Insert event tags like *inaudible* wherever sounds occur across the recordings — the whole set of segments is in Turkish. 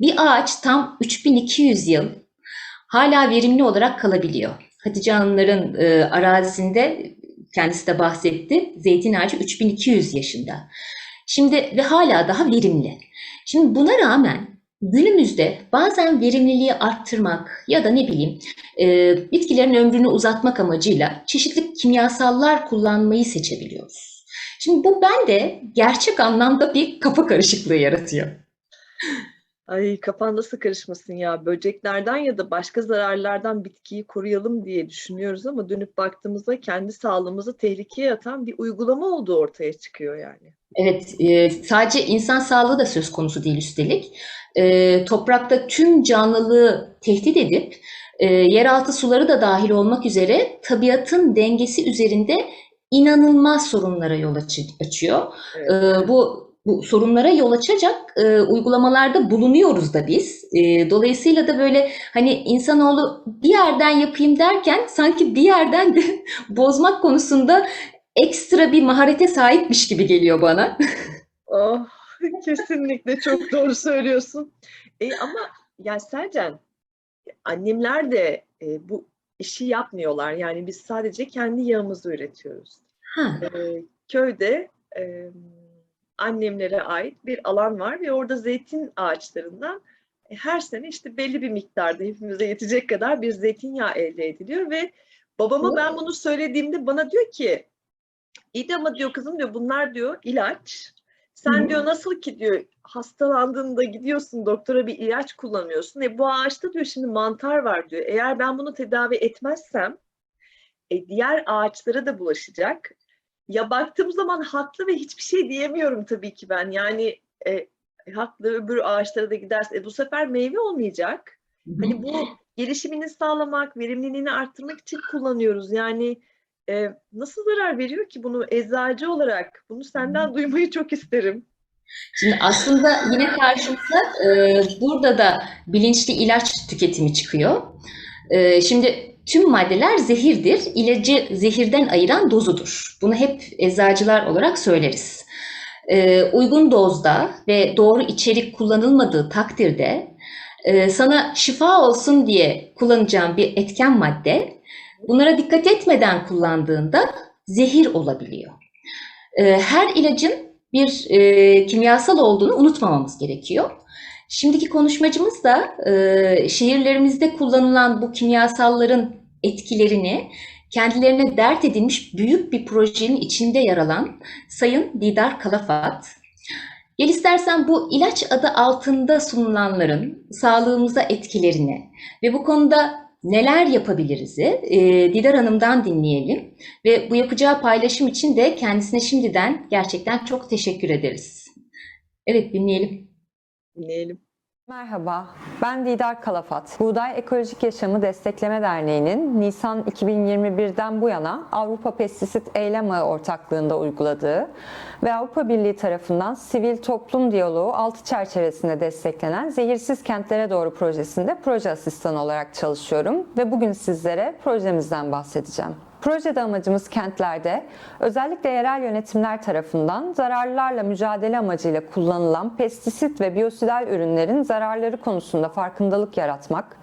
bir ağaç tam 3200 yıl hala verimli olarak kalabiliyor. Hatice Hanımların e, arazisinde kendisi de bahsetti. Zeytin ağacı 3200 yaşında. Şimdi ve hala daha verimli. Şimdi buna rağmen günümüzde bazen verimliliği arttırmak ya da ne bileyim e, bitkilerin ömrünü uzatmak amacıyla çeşitli kimyasallar kullanmayı seçebiliyoruz. Şimdi bu bende gerçek anlamda bir kafa karışıklığı yaratıyor. Ay kafan nasıl karışmasın ya. Böceklerden ya da başka zararlardan bitkiyi koruyalım diye düşünüyoruz ama dönüp baktığımızda kendi sağlığımızı tehlikeye atan bir uygulama olduğu ortaya çıkıyor yani. Evet, e, sadece insan sağlığı da söz konusu değil üstelik. E, toprakta tüm canlılığı tehdit edip e, yeraltı suları da dahil olmak üzere tabiatın dengesi üzerinde inanılmaz sorunlara yol açı- açıyor. Evet. E, bu bu sorunlara yol açacak e, uygulamalarda bulunuyoruz da biz. E, dolayısıyla da böyle hani insanoğlu bir yerden yapayım derken sanki bir yerden de *laughs* bozmak konusunda ekstra bir maharete sahipmiş gibi geliyor bana. *laughs* Oh, kesinlikle çok doğru söylüyorsun. E, ama yani Selcan, annemler de e, bu işi yapmıyorlar. Yani biz sadece kendi yağımızı üretiyoruz. Ha, E, köyde e, annemlere ait bir alan var ve orada zeytin ağaçlarından e, her sene işte belli bir miktarda hepimize yetecek kadar bir zeytinyağı elde ediliyor ve babama ben bunu söylediğimde bana diyor ki iyi de ama diyor kızım diyor bunlar diyor ilaç. Sen diyor nasıl ki diyor hastalandığında gidiyorsun doktora bir ilaç kullanıyorsun. E bu ağaçta diyor şimdi mantar var diyor. Eğer ben bunu tedavi etmezsem e, diğer ağaçlara da bulaşacak. Ya baktığım zaman haklı ve hiçbir şey diyemiyorum tabii ki ben. Yani e, haklı öbür ağaçlara da giderse e, bu sefer meyve olmayacak. Hani bu gelişimini sağlamak, verimliliğini arttırmak için kullanıyoruz. Yani e, nasıl zarar veriyor ki bunu eczacı olarak? Bunu senden duymayı çok isterim. Şimdi aslında yine karşımıza e, burada da bilinçli ilaç tüketimi çıkıyor. E, şimdi tüm maddeler zehirdir. İlacı zehirden ayıran dozudur. Bunu hep eczacılar olarak söyleriz. E, uygun dozda ve doğru içerik kullanılmadığı takdirde e, sana şifa olsun diye kullanacağın bir etken madde bunlara dikkat etmeden kullandığında zehir olabiliyor. E, her ilacın bir e, kimyasal olduğunu unutmamamız gerekiyor. Şimdiki konuşmacımız da e, şehirlerimizde kullanılan bu kimyasalların etkilerini kendilerine dert edilmiş büyük bir projenin içinde yer alan Sayın Didar Kalafat. Gel istersen bu ilaç adı altında sunulanların sağlığımıza etkilerini ve bu konuda neler yapabiliriz'i e, Didar Hanım'dan dinleyelim. Ve bu yapacağı paylaşım için de kendisine şimdiden gerçekten çok teşekkür ederiz. Evet dinleyelim. Dinleyelim. Merhaba, ben Didar Kalafat. Buğday Ekolojik Yaşamı Destekleme Derneği'nin Nisan 2021'den bu yana Avrupa Pestisit Eylem Ağı ortaklığında uyguladığı ve Avrupa Birliği tarafından sivil toplum diyaloğu altı çerçevesinde desteklenen Zehirsiz Kentlere Doğru projesinde proje asistanı olarak çalışıyorum ve bugün sizlere projemizden bahsedeceğim. Projede amacımız kentlerde özellikle yerel yönetimler tarafından zararlarla mücadele amacıyla kullanılan pestisit ve biyosidal ürünlerin zararları konusunda farkındalık yaratmak,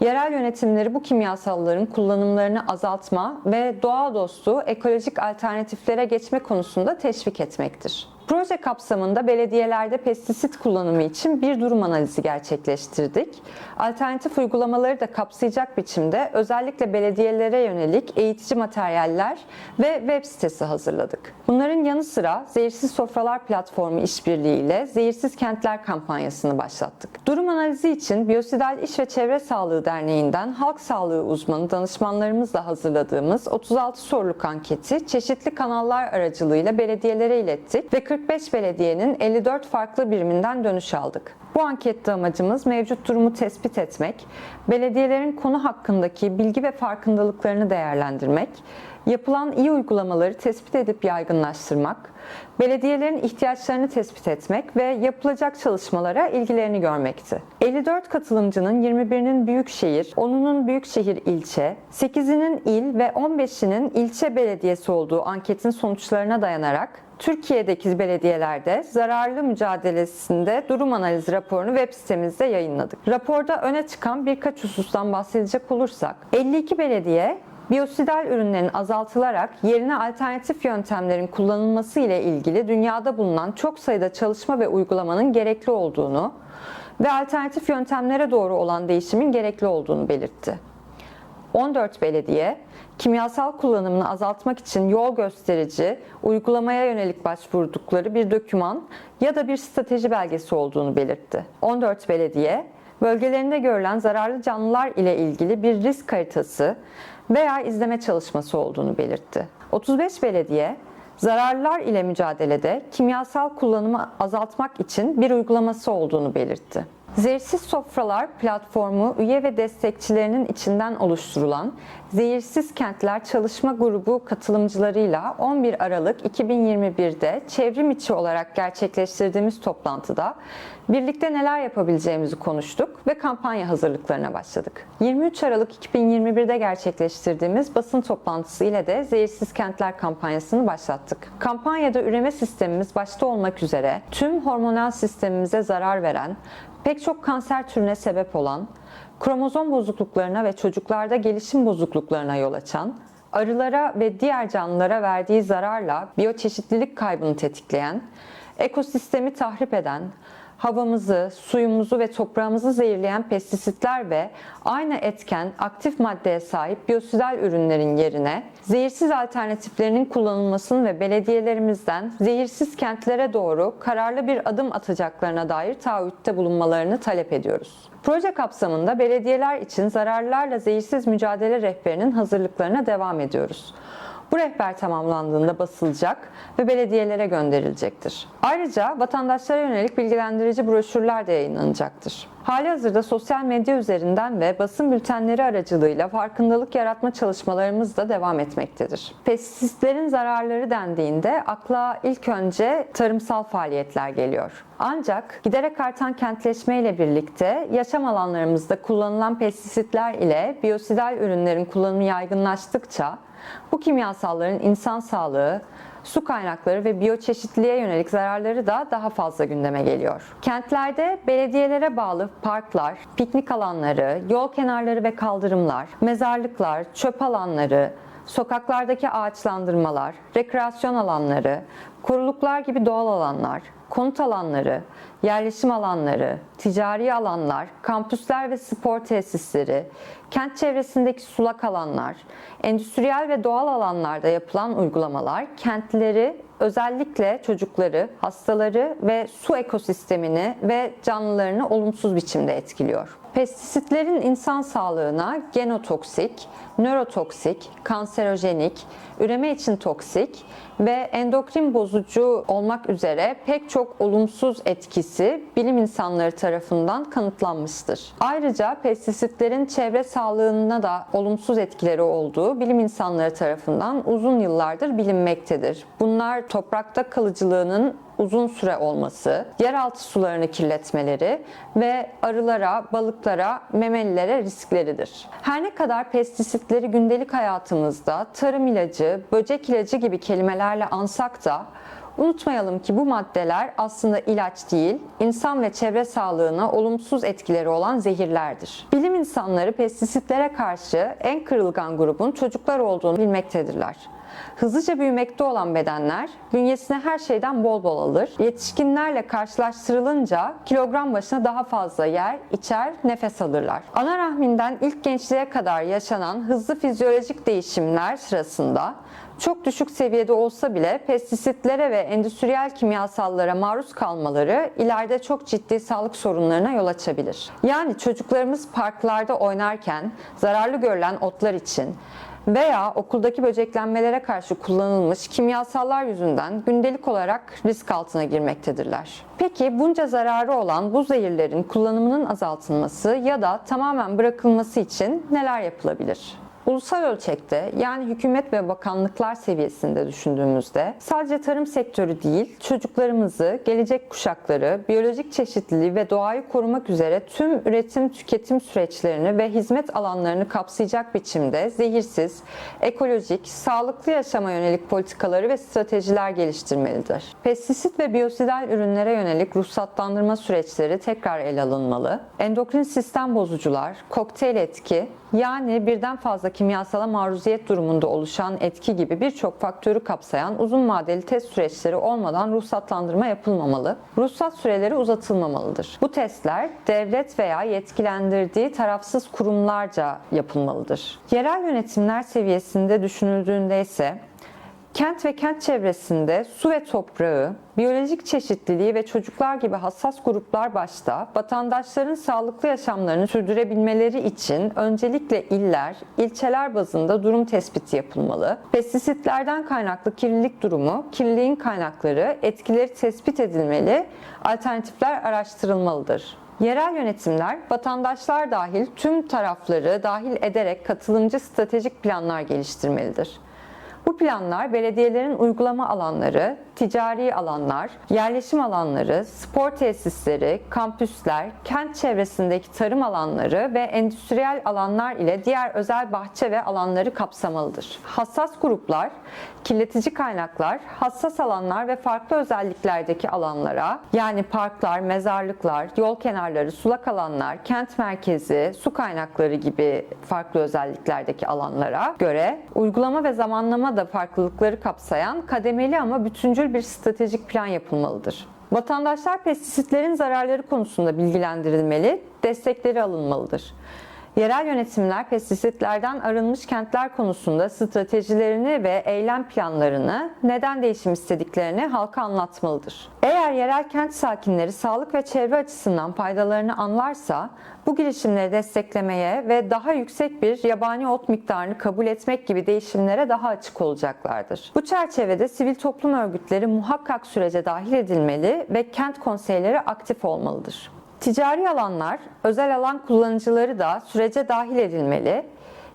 yerel yönetimleri bu kimyasalların kullanımlarını azaltma ve doğa dostu ekolojik alternatiflere geçme konusunda teşvik etmektir. Proje kapsamında belediyelerde pestisit kullanımı için bir durum analizi gerçekleştirdik. Alternatif uygulamaları da kapsayacak biçimde özellikle belediyelere yönelik eğitici materyaller ve web sitesi hazırladık. Bunların yanı sıra Zehirsiz Sofralar Platformu işbirliğiyle Zehirsiz Kentler kampanyasını başlattık. Durum analizi için Biyosidal İş ve Çevre Sağlığı Derneği'nden halk sağlığı uzmanı danışmanlarımızla hazırladığımız 36 soruluk anketi çeşitli kanallar aracılığıyla belediyelere ilettik ve 45 belediyenin 54 farklı biriminden dönüş aldık. Bu ankette amacımız mevcut durumu tespit etmek, belediyelerin konu hakkındaki bilgi ve farkındalıklarını değerlendirmek, yapılan iyi uygulamaları tespit edip yaygınlaştırmak, belediyelerin ihtiyaçlarını tespit etmek ve yapılacak çalışmalara ilgilerini görmekti. 54 katılımcının 21'inin büyükşehir, 10'unun büyükşehir ilçe, 8'inin il ve 15'inin ilçe belediyesi olduğu anketin sonuçlarına dayanarak Türkiye'deki belediyelerde zararlı mücadelesinde durum analizi raporunu web sitemizde yayınladık. Raporda öne çıkan birkaç husustan bahsedecek olursak, 52 belediye Biyosidal ürünlerin azaltılarak yerine alternatif yöntemlerin kullanılması ile ilgili dünyada bulunan çok sayıda çalışma ve uygulamanın gerekli olduğunu ve alternatif yöntemlere doğru olan değişimin gerekli olduğunu belirtti. 14 belediye, kimyasal kullanımını azaltmak için yol gösterici, uygulamaya yönelik başvurdukları bir doküman ya da bir strateji belgesi olduğunu belirtti. 14 belediye, bölgelerinde görülen zararlı canlılar ile ilgili bir risk haritası veya izleme çalışması olduğunu belirtti. 35 belediye, zararlılar ile mücadelede kimyasal kullanımı azaltmak için bir uygulaması olduğunu belirtti. Zehirsiz Sofralar platformu üye ve destekçilerinin içinden oluşturulan Zehirsiz Kentler Çalışma Grubu katılımcılarıyla 11 Aralık 2021'de çevrim içi olarak gerçekleştirdiğimiz toplantıda birlikte neler yapabileceğimizi konuştuk ve kampanya hazırlıklarına başladık. 23 Aralık 2021'de gerçekleştirdiğimiz basın toplantısı ile de Zehirsiz Kentler kampanyasını başlattık. Kampanyada üreme sistemimiz başta olmak üzere tüm hormonal sistemimize zarar veren pek çok kanser türüne sebep olan, kromozom bozukluklarına ve çocuklarda gelişim bozukluklarına yol açan, arılara ve diğer canlılara verdiği zararla biyoçeşitlilik kaybını tetikleyen, ekosistemi tahrip eden, havamızı, suyumuzu ve toprağımızı zehirleyen pestisitler ve aynı etken aktif maddeye sahip biyosidal ürünlerin yerine zehirsiz alternatiflerinin kullanılmasını ve belediyelerimizden zehirsiz kentlere doğru kararlı bir adım atacaklarına dair taahhütte bulunmalarını talep ediyoruz. Proje kapsamında belediyeler için zararlarla zehirsiz mücadele rehberinin hazırlıklarına devam ediyoruz. Bu rehber tamamlandığında basılacak ve belediyelere gönderilecektir. Ayrıca vatandaşlara yönelik bilgilendirici broşürler de yayınlanacaktır. Halihazırda sosyal medya üzerinden ve basın bültenleri aracılığıyla farkındalık yaratma çalışmalarımız da devam etmektedir. Pestisitlerin zararları dendiğinde akla ilk önce tarımsal faaliyetler geliyor. Ancak giderek artan kentleşme ile birlikte yaşam alanlarımızda kullanılan pestisitler ile biyosidal ürünlerin kullanımı yaygınlaştıkça bu kimyasalların insan sağlığı, su kaynakları ve biyoçeşitliliğe yönelik zararları da daha fazla gündeme geliyor. Kentlerde belediyelere bağlı parklar, piknik alanları, yol kenarları ve kaldırımlar, mezarlıklar, çöp alanları, sokaklardaki ağaçlandırmalar, rekreasyon alanları, koruluklar gibi doğal alanlar, konut alanları, yerleşim alanları, ticari alanlar, kampüsler ve spor tesisleri, kent çevresindeki sulak alanlar, endüstriyel ve doğal alanlarda yapılan uygulamalar kentleri özellikle çocukları, hastaları ve su ekosistemini ve canlılarını olumsuz biçimde etkiliyor. Pestisitlerin insan sağlığına genotoksik, nörotoksik, kanserojenik, üreme için toksik ve endokrin bozucu olmak üzere pek çok olumsuz etkisi bilim insanları tarafından kanıtlanmıştır. Ayrıca pestisitlerin çevre sağlığına da olumsuz etkileri olduğu bilim insanları tarafından uzun yıllardır bilinmektedir. Bunlar toprakta kalıcılığının uzun süre olması, yeraltı sularını kirletmeleri ve arılara, balıklara, memelilere riskleridir. Her ne kadar pestisitleri gündelik hayatımızda tarım ilacı, böcek ilacı gibi kelimelerle ansak da Unutmayalım ki bu maddeler aslında ilaç değil, insan ve çevre sağlığına olumsuz etkileri olan zehirlerdir. Bilim insanları pestisitlere karşı en kırılgan grubun çocuklar olduğunu bilmektedirler. Hızlıca büyümekte olan bedenler bünyesine her şeyden bol bol alır. Yetişkinlerle karşılaştırılınca kilogram başına daha fazla yer, içer, nefes alırlar. Ana rahminden ilk gençliğe kadar yaşanan hızlı fizyolojik değişimler sırasında çok düşük seviyede olsa bile pestisitlere ve endüstriyel kimyasallara maruz kalmaları ileride çok ciddi sağlık sorunlarına yol açabilir. Yani çocuklarımız parklarda oynarken zararlı görülen otlar için veya okuldaki böceklenmelere karşı kullanılmış kimyasallar yüzünden gündelik olarak risk altına girmektedirler. Peki bunca zararı olan bu zehirlerin kullanımının azaltılması ya da tamamen bırakılması için neler yapılabilir? Ulusal ölçekte yani hükümet ve bakanlıklar seviyesinde düşündüğümüzde sadece tarım sektörü değil, çocuklarımızı, gelecek kuşakları, biyolojik çeşitliliği ve doğayı korumak üzere tüm üretim tüketim süreçlerini ve hizmet alanlarını kapsayacak biçimde zehirsiz, ekolojik, sağlıklı yaşama yönelik politikaları ve stratejiler geliştirmelidir. Pestisit ve biyosidal ürünlere yönelik ruhsatlandırma süreçleri tekrar ele alınmalı. Endokrin sistem bozucular, kokteyl etki, yani birden fazla kimyasala maruziyet durumunda oluşan etki gibi birçok faktörü kapsayan uzun vadeli test süreçleri olmadan ruhsatlandırma yapılmamalı. Ruhsat süreleri uzatılmamalıdır. Bu testler devlet veya yetkilendirdiği tarafsız kurumlarca yapılmalıdır. Yerel yönetimler seviyesinde düşünüldüğünde ise Kent ve kent çevresinde su ve toprağı, biyolojik çeşitliliği ve çocuklar gibi hassas gruplar başta vatandaşların sağlıklı yaşamlarını sürdürebilmeleri için öncelikle iller, ilçeler bazında durum tespiti yapılmalı. Pestisitlerden kaynaklı kirlilik durumu, kirliliğin kaynakları, etkileri tespit edilmeli, alternatifler araştırılmalıdır. Yerel yönetimler, vatandaşlar dahil tüm tarafları dahil ederek katılımcı stratejik planlar geliştirmelidir. Bu planlar belediyelerin uygulama alanları, ticari alanlar, yerleşim alanları, spor tesisleri, kampüsler, kent çevresindeki tarım alanları ve endüstriyel alanlar ile diğer özel bahçe ve alanları kapsamalıdır. Hassas gruplar, kirletici kaynaklar, hassas alanlar ve farklı özelliklerdeki alanlara yani parklar, mezarlıklar, yol kenarları, sulak alanlar, kent merkezi, su kaynakları gibi farklı özelliklerdeki alanlara göre uygulama ve zamanlama da farklılıkları kapsayan kademeli ama bütüncül bir stratejik plan yapılmalıdır. Vatandaşlar pestisitlerin zararları konusunda bilgilendirilmeli, destekleri alınmalıdır. Yerel yönetimler pestisitlerden arınmış kentler konusunda stratejilerini ve eylem planlarını, neden değişim istediklerini halka anlatmalıdır. Eğer yerel kent sakinleri sağlık ve çevre açısından faydalarını anlarsa, bu girişimleri desteklemeye ve daha yüksek bir yabani ot miktarını kabul etmek gibi değişimlere daha açık olacaklardır. Bu çerçevede sivil toplum örgütleri muhakkak sürece dahil edilmeli ve kent konseyleri aktif olmalıdır. Ticari alanlar, özel alan kullanıcıları da sürece dahil edilmeli.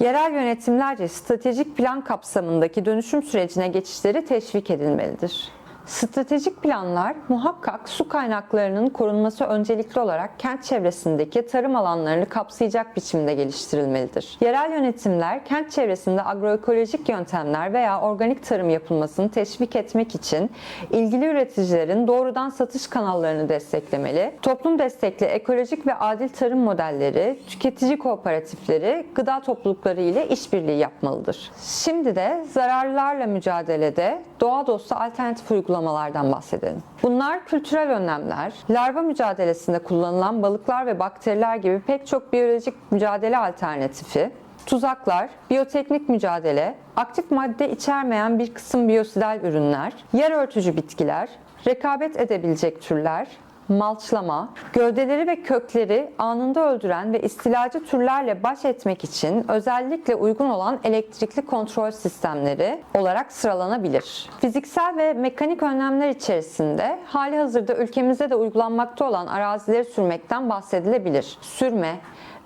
Yerel yönetimlerce stratejik plan kapsamındaki dönüşüm sürecine geçişleri teşvik edilmelidir. Stratejik planlar muhakkak su kaynaklarının korunması öncelikli olarak kent çevresindeki tarım alanlarını kapsayacak biçimde geliştirilmelidir. Yerel yönetimler kent çevresinde agroekolojik yöntemler veya organik tarım yapılmasını teşvik etmek için ilgili üreticilerin doğrudan satış kanallarını desteklemeli, toplum destekli ekolojik ve adil tarım modelleri, tüketici kooperatifleri, gıda toplulukları ile işbirliği yapmalıdır. Şimdi de zararlarla mücadelede doğa dostu alternatif uygulamalardan bahsedelim. Bunlar kültürel önlemler, larva mücadelesinde kullanılan balıklar ve bakteriler gibi pek çok biyolojik mücadele alternatifi, tuzaklar, biyoteknik mücadele, aktif madde içermeyen bir kısım biyosidal ürünler, yer örtücü bitkiler, rekabet edebilecek türler, malçlama, gövdeleri ve kökleri anında öldüren ve istilacı türlerle baş etmek için özellikle uygun olan elektrikli kontrol sistemleri olarak sıralanabilir. Fiziksel ve mekanik önlemler içerisinde hali hazırda ülkemizde de uygulanmakta olan arazileri sürmekten bahsedilebilir. Sürme,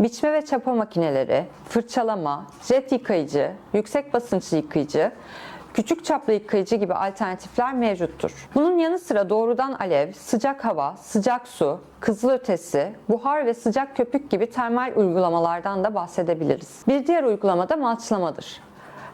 biçme ve çapa makineleri, fırçalama, jet yıkayıcı, yüksek basınçlı yıkayıcı, küçük çaplı yıkayıcı gibi alternatifler mevcuttur. Bunun yanı sıra doğrudan alev, sıcak hava, sıcak su, kızılötesi, buhar ve sıcak köpük gibi termal uygulamalardan da bahsedebiliriz. Bir diğer uygulama da malçlamadır.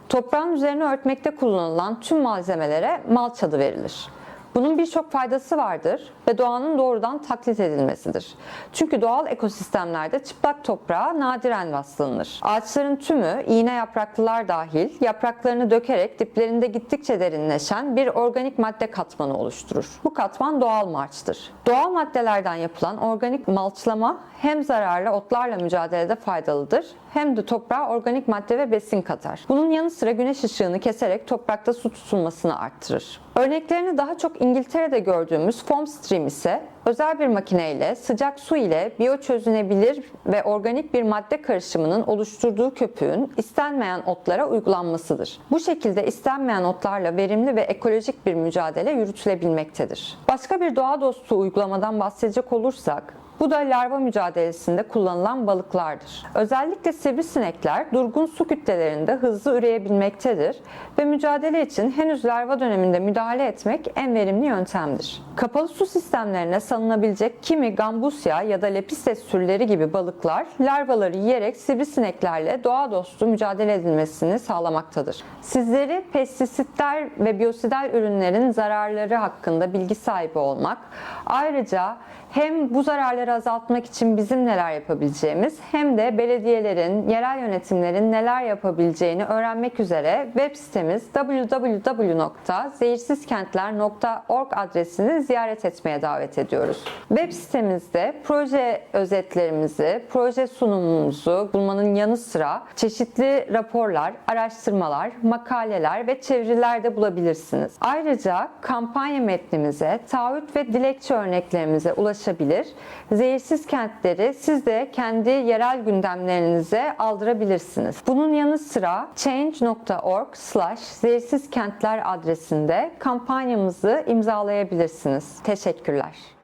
Toprağın üzerine örtmekte kullanılan tüm malzemelere malç adı verilir. Bunun birçok faydası vardır ve doğanın doğrudan taklit edilmesidir. Çünkü doğal ekosistemlerde çıplak toprağa nadiren rastlanır. Ağaçların tümü, iğne yapraklılar dahil, yapraklarını dökerek diplerinde gittikçe derinleşen bir organik madde katmanı oluşturur. Bu katman doğal marçtır. Doğal maddelerden yapılan organik malçlama hem zararlı otlarla mücadelede faydalıdır hem de toprağa organik madde ve besin katar. Bunun yanı sıra güneş ışığını keserek toprakta su tutulmasını arttırır. Örneklerini daha çok İngiltere'de gördüğümüz foam stream ise özel bir makineyle sıcak su ile biyoçözünebilir ve organik bir madde karışımının oluşturduğu köpüğün istenmeyen otlara uygulanmasıdır. Bu şekilde istenmeyen otlarla verimli ve ekolojik bir mücadele yürütülebilmektedir. Başka bir doğa dostu uygulamadan bahsedecek olursak Bu da larva mücadelesinde kullanılan balıklardır. Özellikle sivrisinekler durgun su kütlelerinde hızlı üreyebilmektedir ve mücadele için henüz larva döneminde müdahale etmek en verimli yöntemdir. Kapalı su sistemlerine salınabilecek kimi gambusya ya da lepistes türleri gibi balıklar larvaları yiyerek sivrisineklerle doğa dostu mücadele edilmesini sağlamaktadır. Sizleri pestisitler ve biyosidal ürünlerin zararları hakkında bilgi sahibi olmak, ayrıca hem bu zararları azaltmak için bizim neler yapabileceğimiz hem de belediyelerin, yerel yönetimlerin neler yapabileceğini öğrenmek üzere web sitemiz www.zehirsizkentler.org adresini ziyaret etmeye davet ediyoruz. Web sitemizde proje özetlerimizi, proje sunumumuzu bulmanın yanı sıra çeşitli raporlar, araştırmalar, makaleler ve çeviriler de bulabilirsiniz. Ayrıca kampanya metnimize, taahhüt ve dilekçe örneklerimize ulaşabilir. Zehirsiz kentleri siz de kendi yerel gündemlerinize aldırabilirsiniz. Bunun yanı sıra change.org slash zehirsizkentler adresinde kampanyamızı imzalayabilirsiniz. Teşekkürler.